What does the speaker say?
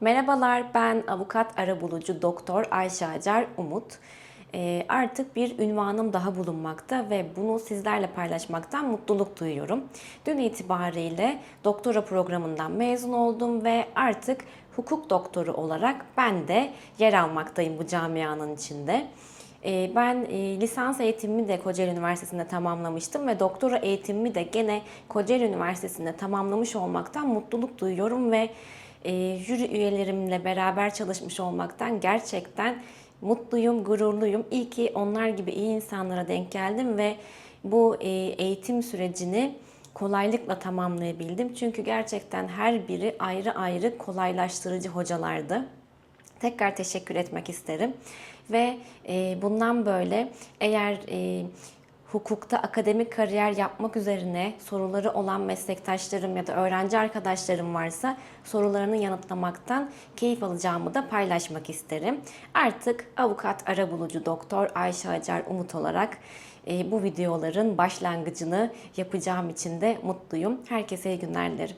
Merhabalar, ben avukat arabulucu doktor Ayşe Acar Umut. Ee, artık bir ünvanım daha bulunmakta ve bunu sizlerle paylaşmaktan mutluluk duyuyorum. Dün itibariyle doktora programından mezun oldum ve artık hukuk doktoru olarak ben de yer almaktayım bu camianın içinde. Ee, Ben e, lisans eğitimimi de Kocaeli Üniversitesi'nde tamamlamıştım ve doktora eğitimimi de gene Kocaeli Üniversitesi'nde tamamlamış olmaktan mutluluk duyuyorum ve e, jüri üyelerimle beraber çalışmış olmaktan gerçekten mutluyum, gururluyum. İyi ki onlar gibi iyi insanlara denk geldim ve bu e, eğitim sürecini kolaylıkla tamamlayabildim. Çünkü gerçekten her biri ayrı ayrı kolaylaştırıcı hocalardı. Tekrar teşekkür etmek isterim. Ve e, bundan böyle eğer e, hukukta akademik kariyer yapmak üzerine soruları olan meslektaşlarım ya da öğrenci arkadaşlarım varsa sorularını yanıtlamaktan keyif alacağımı da paylaşmak isterim. Artık avukat arabulucu doktor Ayşe Acar Umut olarak e, bu videoların başlangıcını yapacağım için de mutluyum. Herkese iyi günler dilerim.